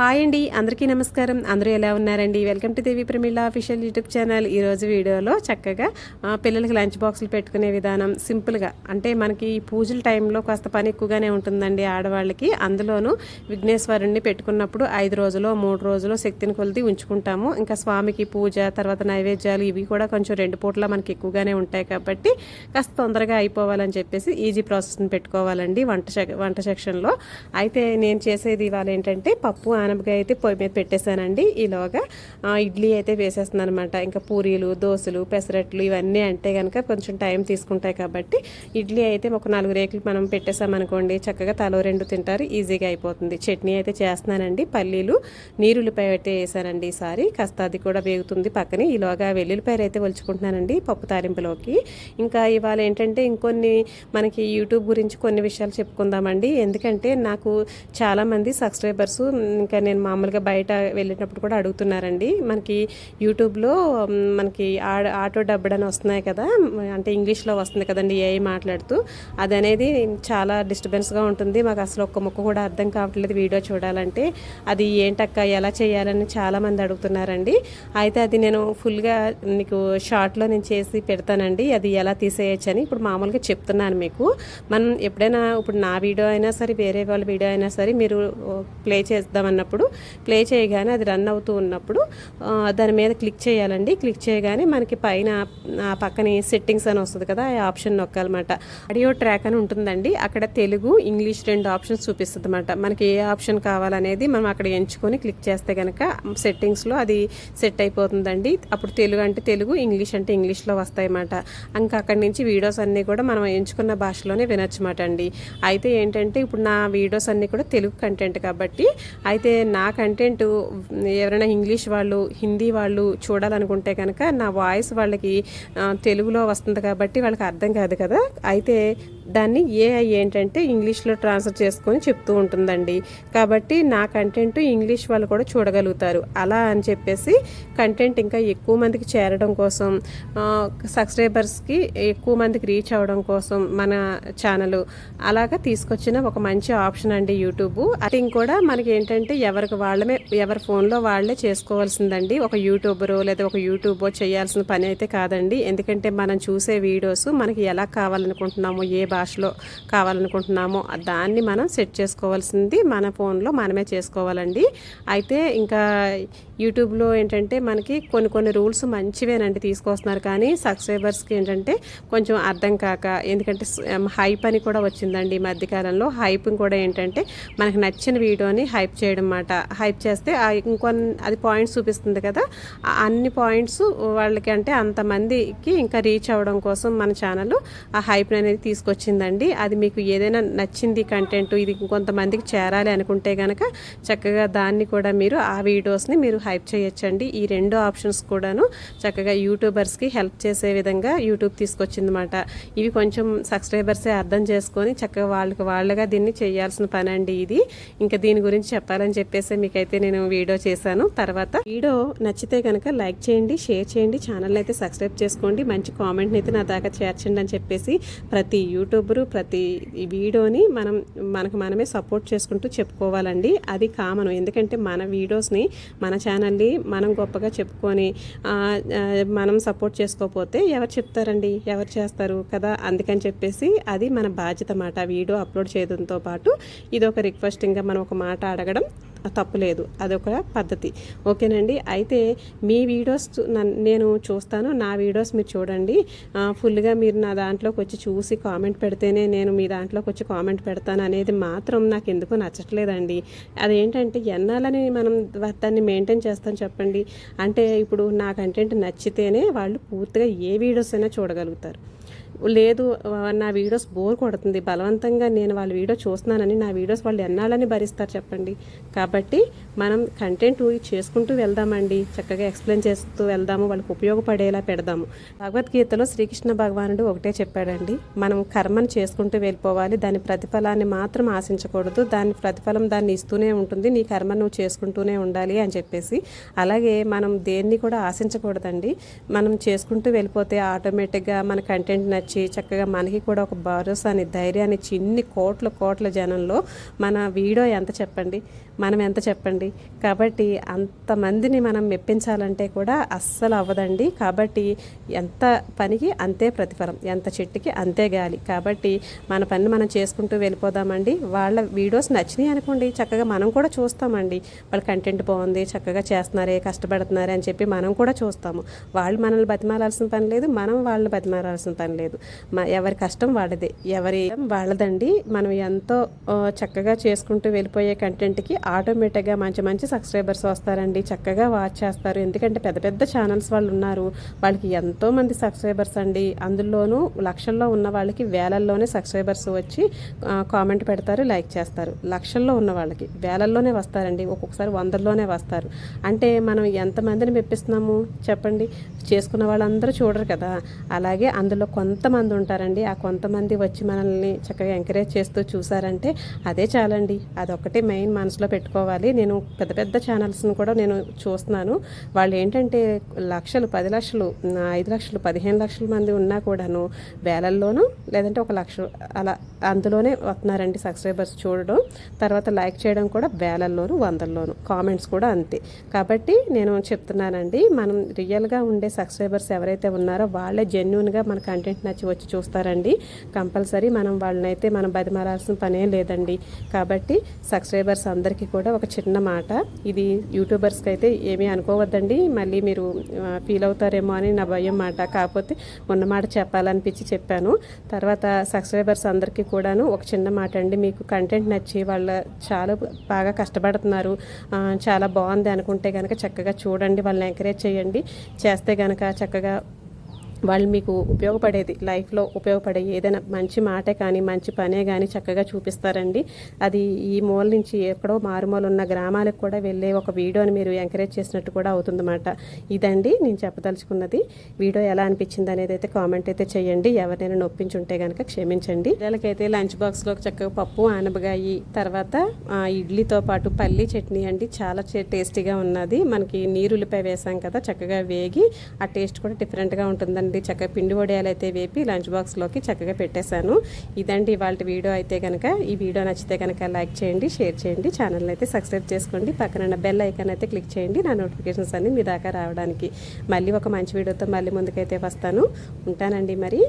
Hi అండి అందరికీ నమస్కారం. అందరూ ఎలా ఉన్నారండి? Welcome to Devi Pramila official YouTube channel ఈరోజు వీడియోలో చక్కగా పిల్లలకి లంచ్ బాక్సులు పెట్టుకునే విధానం సింపుల్గా అంటే మనకి ఈ పూజల టైంలో కాస్త పని ఎక్కువగానే ఉంటుందండి ఆడవాళ్ళకి. అందులోనూ విఘ్నేశ్వరుణ్ణి పెట్టుకున్నప్పుడు ఐదు రోజులు మూడు రోజులు శక్తిని కొలిది ఉంచుకుంటాము. ఇంకా స్వామికి పూజ తర్వాత నైవేద్యాలు ఇవి కూడా కొంచెం రెండు పూట్ల మనకి ఎక్కువగానే ఉంటాయి కాబట్టి కాస్త తొందరగా అయిపోవాలని చెప్పేసి ఈజీ ప్రాసెస్ని పెట్టుకోవాలండి వంట వంట సెక్షన్లో అయితే నేను చేసేది ఇవాళ ఏంటంటే పప్పు ఆనపకాయ అయితే పొయ్యి మీద పెట్టేశానండి. ఈలోగా ఇడ్లీ అయితే వేసేస్తున్నాను అనమాట ఇంకా పూరీలు దోశలు పెసరట్లు ఇవన్నీ అంటే కనుక కొంచెం టైం తీసుకుంటాయి కాబట్టి ఇడ్లీ అయితే ఒక నాలుగు రేకులు మనం పెట్టేసామనుకోండి చక్కగా తలో రెండు తింటారు ఈజీగా అయిపోతుంది. చట్నీ అయితే చేస్తున్నానండి. పల్లీలు నీరుల్లిపాయ అయితే వేసానండి ఈసారి. కాస్త అది కూడా వేగుతుంది పక్కనే. ఈలోగా వెల్లుల్లిపాయలు అయితే ఒలుచుకుంటున్నానండి పప్పు తాలింపులోకి. ఇంకా ఇవాళ ఏంటంటే ఇంకొన్ని మనకి యూట్యూబ్ గురించి కొన్ని విషయాలు చెప్పుకుందామండి. ఎందుకంటే నాకు చాలామంది సబ్స్క్రైబర్స్ ఇంకా నేను మామూలుగా బయట వెళ్ళేటప్పుడు కూడా అడుగుతున్నారండి. మనకి యూట్యూబ్లో మనకి ఆటో డబ్బడ్ అని వస్తున్నాయి కదా అంటే ఇంగ్లీష్లో వస్తుంది కదండి ఏఐ మాట్లాడుతూ. అది అనేది చాలా డిస్టర్బెన్స్గా ఉంటుంది. మాకు అసలు ఒక్క ముక్క కూడా అర్థం కావట్లేదు వీడియో చూడాలంటే. అది ఏంటక్క ఎలా చేయాలని చాలామంది అడుగుతున్నారండి. అయితే అది నేను ఫుల్గా నీకు షార్ట్లో నేను చేసి పెడతానండి. అది ఎలా తీసేయచ్చు అని ఇప్పుడు మామూలుగా చెప్తున్నాను మీకు. మనం ఎప్పుడైనా ఇప్పుడు నా వీడియో అయినా సరే వేరే వాళ్ళ వీడియో అయినా సరే మీరు ప్లే చేద్దామన్నప్పుడు ప్లే చేయగానే అది రన్ అవుతూ ఉన్నప్పుడు దాని మీద క్లిక్ చేయాలండి. క్లిక్ చేయగానే మనకి పైన ఆ పక్కనే సెట్టింగ్స్ అని వస్తుంది కదా ఆ ఆప్షన్ నొక్కాలన్నమాట. ఆడియో ట్రాక్ అని ఉంటుందండి. అక్కడ తెలుగు ఇంగ్లీష్ రెండు ఆప్షన్స్ చూపిస్తుంది అనమాట మనకి ఏ ఆప్షన్ కావాలనేది మనం అక్కడ ఎంచుకొని క్లిక్ చేస్తే కనుక సెట్టింగ్స్లో అది సెట్ అయిపోతుందండి. అప్పుడు తెలుగు అంటే తెలుగు ఇంగ్లీష్ అంటే ఇంగ్లీష్లో వస్తాయన్నమాట. ఇంకా అక్కడి నుంచి వీడియోస్ అన్నీ కూడా మనం ఎంచుకున్న భాషలోనే వినొచ్చు అండి. అయితే ఏంటంటే ఇప్పుడు నా వీడియోస్ అన్నీ కూడా తెలుగు కంటెంట్ కాబట్టి అయితే అయితే నా కంటెంట్ ఎవరైనా ఇంగ్లీష్ వాళ్ళు హిందీ వాళ్ళు చూడాలనుకుంటే కనుక నా వాయిస్ వాళ్ళకి తెలుగులో వస్తుంది కాబట్టి వాళ్ళకి అర్థం కాదు కదా. అయితే దాన్ని ఏఐ ఏంటంటే ఇంగ్లీష్లో ట్రాన్స్ఫర్ చేసుకొని చెప్తూ ఉంటుందండి. కాబట్టి నా కంటెంట్ ఇంగ్లీష్ వాళ్ళు కూడా చూడగలుగుతారు. అలా అని చెప్పేసి కంటెంట్ ఇంకా ఎక్కువ మందికి చేరడం కోసం సబ్స్క్రైబర్స్కి ఎక్కువ మందికి రీచ్ అవ్వడం కోసం మన ఛానల్ అలాగా తీసుకొచ్చిన ఒక మంచి ఆప్షన్ అండి యూట్యూబ్ అది కూడా మనకి ఏంటంటే ఎవరికి వాళ్ళమే ఎవరి ఫోన్లో వాళ్ళే చేసుకోవాల్సిందండి. ఒక యూట్యూబరో లేదా ఒక యూట్యూబో చేయాల్సిన పని అయితే కాదండి. ఎందుకంటే మనం చూసే వీడియోస్ మనకి ఎలా కావాలనుకుంటున్నామో ఏ భాషలో కావాలనుకుంటున్నామో దాన్ని మనం సెట్ చేసుకోవాల్సింది మన ఫోన్లో మనమే చేసుకోవాలండి. అయితే ఇంకా యూట్యూబ్లో ఏంటంటే మనకి కొన్ని కొన్ని రూల్స్ మంచివేనండి తీసుకొస్తున్నారు. కానీ సబ్స్క్రైబర్స్కి ఏంటంటే కొంచెం అర్థం కాక ఎందుకంటే హైప్ అని కూడా వచ్చిందండి ఈ మధ్యకాలంలో. హైప్ కూడా ఏంటంటే మనకు నచ్చిన వీడియోని హైప్ చేయడం అన్నమాట హైప్ చేస్తే ఇంకొన్ని అది పాయింట్స్ చూపిస్తుంది కదా. అన్ని పాయింట్స్ వాళ్ళకి అంటే అంతమందికి ఇంకా రీచ్ అవ్వడం కోసం మన ఛానల్ ఆ హైప్ అనేది తీసుకొచ్చిందండి. అది మీకు ఏదైనా నచ్చింది కంటెంట్ ఇది కొంతమందికి చేరాలి అనుకుంటే కనుక చక్కగా దాన్ని కూడా మీరు ఆ వీడియోస్ని మీరు హైప్ చేయొచ్చండి. ఈ రెండు ఆప్షన్స్ కూడాను చక్కగా యూట్యూబర్స్కి హెల్ప్ చేసే విధంగా యూట్యూబ్ తీసుకొచ్చిందన్నమాట. ఇవి కొంచెం సబ్స్క్రైబర్సే అర్థం చేసుకొని చక్కగా వాళ్ళకి వాళ్ళగా దీన్ని చేయాల్సిన పని అండి ఇది. ఇంకా దీని గురించి చెప్పాలని చెప్పేసి మీకైతే నేను వీడియో చేశాను. తర్వాత వీడియో నచ్చితే కనుక లైక్ చేయండి షేర్ చేయండి ఛానల్ అయితే సబ్స్క్రైబ్ చేసుకోండి. మంచి కామెంట్ని అయితే నా దాకా చేర్చండి అని చెప్పేసి ప్రతి యూట్యూబరు ప్రతి వీడియోని మనం మనకు మనమే సపోర్ట్ చేసుకుంటూ చెప్పుకోవాలండి. అది కామన్. ఎందుకంటే మన వీడియోస్ని మన ఛానల్ని మనం గొప్పగా చెప్పుకొని మనం సపోర్ట్ చేసుకోకపోతే ఎవరు చెప్తారండి? ఎవరు చేస్తారు కదా? అందుకని చెప్పేసి అది మన బాధ్యత మాట. వీడియో అప్లోడ్ చేయడంతో పాటు ఇది ఒక రిక్వెస్టింగ్గా మనం ఒక మాట అడగడం తప్పులేదు. అదొక పద్ధతి. ఓకేనండి? అయితే మీ వీడియోస్ చూ- నన్- నేను చూస్తాను. నా వీడియోస్ మీరు చూడండి. ఫుల్గా మీరు నా దాంట్లోకి వచ్చి చూసి కామెంట్ పెడితేనే నేను మీ దాంట్లోకి వచ్చి కామెంట్ పెడతాను అనేది మాత్రం నాకు ఎందుకు నచ్చట్లేదండి. అదేంటంటే ఎన్నాలని మనం దాన్ని మెయింటైన్ చేస్తాం చెప్పండి? అంటే ఇప్పుడు నా కంటెంట్ నచ్చితేనే వాళ్ళు పూర్తిగా ఏ వీడియోస్ అయినా చూడగలుగుతారు. లేదు నా వీడియోస్ బోర్ కొడుతుంది. బలవంతంగా నేను వాళ్ళ వీడియో చూస్తున్నానని నా వీడియోస్ వాళ్ళు ఎన్నాలని భరిస్తారు చెప్పండి. కాబట్టి మనం కంటెంట్ చేసుకుంటూ వెళ్దామండి. చక్కగా ఎక్స్ప్లెయిన్ చేస్తూ వెళ్దాము వాళ్ళకి ఉపయోగపడేలా పెడదాము. భగవద్గీతలో శ్రీకృష్ణ భగవానుడు ఒకటే చెప్పాడండి. మనం కర్మను చేసుకుంటూ వెళ్ళిపోవాలి. దాని ప్రతిఫలాన్ని మాత్రం ఆశించకూడదు. దాని ప్రతిఫలం దాన్ని ఇస్తూనే ఉంటుంది. నీ కర్మ నువ్వు చేసుకుంటూనే ఉండాలి అని చెప్పేసి. అలాగే మనం దేన్ని కూడా ఆశించకూడదండి. మనం చేసుకుంటూ వెళ్ళిపోతే ఆటోమేటిక్గా మన కంటెంట్ నచ్చి చక్కగా మనకి కూడా ఒక భరోసాని ధైర్యాన్ని చిన్ని కోట్ల కోట్ల జనంలో మన వీడియో ఎంత చెప్పండి? మనం ఎంత చెప్పండి? కాబట్టి అంతమందిని మనం మెప్పించాలంటే కూడా అస్సలు అవ్వదండి. కాబట్టి ఎంత పనికి అంతే ప్రతిఫలం ఎంత చెట్టుకి అంతే గాలి. కాబట్టి మన పని మనం చేసుకుంటూ వెళ్ళిపోదామండి. వాళ్ళ వీడియోస్ నచ్చినాయి అనుకోండి చక్కగా మనం కూడా చూస్తామండి. వాళ్ళ కంటెంట్ బాగుంది చక్కగా చేస్తున్నారే కష్టపడుతున్నారే అని చెప్పి మనం కూడా చూస్తాము. వాళ్ళు మనల్ని బతిమాలాల్సిన పని లేదు మనం వాళ్ళని బతిమాలాల్సిన పని లేదు. మ- ఎవరి కష్టం వాళ్ళదే. ఎవరి వాళ్ళదండి. మనం ఎంతో చక్కగా చేసుకుంటూ వెళ్ళిపోయే కంటెంట్కి ఆటోమేటిక్గా మంచి మంచి సబ్స్క్రైబర్స్ వస్తారండి. చక్కగా వాచ్ చేస్తారు. ఎందుకంటే పెద్ద పెద్ద ఛానల్స్ వాళ్ళు ఉన్నారు. వాళ్ళకి ఎంతో మంది సబ్స్క్రైబర్స్ అండి. అందులోనూ లక్షల్లో ఉన్న వాళ్ళకి వేలల్లోనే సబ్స్క్రైబర్స్ వచ్చి కామెంట్ పెడతారు లైక్ చేస్తారు. లక్షల్లో ఉన్న వాళ్ళకి వేలల్లోనే వస్తారండి. ఒక్కొక్కసారి వందల్లోనే వస్తారు. అంటే మనం ఎంతమందిని మెప్పిస్తున్నాము? చెప్పండి. చేసుకున్న వాళ్ళందరూ చూడరు కదా. అలాగే అందులో కొంతమంది ఉంటారండి. ఆ కొంతమంది వచ్చి మనల్ని చక్కగా ఎంకరేజ్ చేస్తూ చూసారంటే అదే చాలండి. అదొకటి మెయిన్ మనసులో పెట్టుకోవాలి. నేను పెద్ద పెద్ద ఛానల్స్ని కూడా నేను చూస్తున్నాను. వాళ్ళు ఏంటంటే లక్షలు పది లక్షలు ఐదు లక్షలు పదిహేను లక్షల మంది ఉన్నా కూడాను వేలల్లోనూ లేదంటే ఒక లక్ష అలా అందులోనే వస్తున్నారండి సబ్స్క్రైబర్స్ చూడడం. తర్వాత లైక్ చేయడం కూడా వేలల్లోనూ వందల్లోనూ కామెంట్స్ కూడా అంతే. కాబట్టి నేను చెప్తున్నానండి మనం రియల్గా ఉండే సబ్స్క్రైబర్స్ ఎవరైతే ఉన్నారో వాళ్ళే జెన్యున్గా మన కంటెంట్ నచ్చి వచ్చి చూస్తారండి. కంపల్సరీ మనం వాళ్ళనైతే మనం బతిమారాల్సిన పనే లేదండి. కాబట్టి సబ్స్క్రైబర్స్ అందరికీ కూడా ఒక చిన్న మాట. ఇది యూట్యూబర్స్కి అయితే ఏమీ అనుకోవద్దండి. మళ్ళీ మీరు ఫీల్ అవుతారేమో అని నా భయం మాట. కాకపోతే ఉన్న మాట చెప్పాలనిపించి చెప్పాను. తర్వాత సబ్స్క్రైబర్స్ అందరికీ కూడాను ఒక చిన్న మాట అండి. మీకు కంటెంట్ నచ్చి వాళ్ళ చాలా బాగా కష్టపడుతున్నారు. చాలా బాగుంది అనుకుంటే కనుక చక్కగా చూడండి. వాళ్ళని ఎంకరేజ్ చేయండి. చేస్తే కనుక కనుక చక్కగా వాళ్ళు మీకు ఉపయోగపడేది లైఫ్లో ఉపయోగపడే ఏదైనా మంచి మాటే కానీ మంచి పనే కానీ చక్కగా చూపిస్తారండి. అది ఈ మూల నుంచి ఎక్కడో మారుమూల ఉన్న గ్రామాలకు కూడా వెళ్ళే ఒక వీడియోని మీరు ఎంకరేజ్ చేసినట్టు కూడా అవుతుందన్నమాట. ఇదండి నేను చెప్పదలుచుకున్నది. వీడియో ఎలా అనిపించింది అనేది అయితే కామెంట్ అయితే చేయండి. ఎవరినైనా నొప్పించుంటే కనుక క్షమించండి. పిల్లలకైతే లంచ్ బాక్స్లో చక్కగా పప్పు ఆనబగాయి తర్వాత ఆ, ఇడ్లీతో పాటు పల్లి చట్నీ అండి. చాలా టేస్టీగా ఉన్నది. మనకి నీరు ఉల్లిపాయ వేసాం కదా చక్కగా వేగి ఆ టేస్ట్ కూడా డిఫరెంట్గా ఉంటుందండి. చక్కగా పిండి వడియాలు అయితే వేపి లంచ్ బాక్స్లోకి చక్కగా పెట్టేశాను. ఇదండి వాళ్ళ వీడియో అయితే కనుక ఈ వీడియో నచ్చితే కనుక లైక్ చేయండి షేర్ చేయండి ఛానల్ అయితే సబ్స్క్రైబ్ చేసుకోండి. పక్కన బెల్ ఐకాన్ అయితే క్లిక్ చేయండి నా నోటిఫికేషన్స్ అన్ని మీ దాకా రావడానికి. మళ్ళీ ఒక మంచి వీడియోతో మళ్ళీ ముందుకైతే వస్తాను. ఉంటానండి మరి.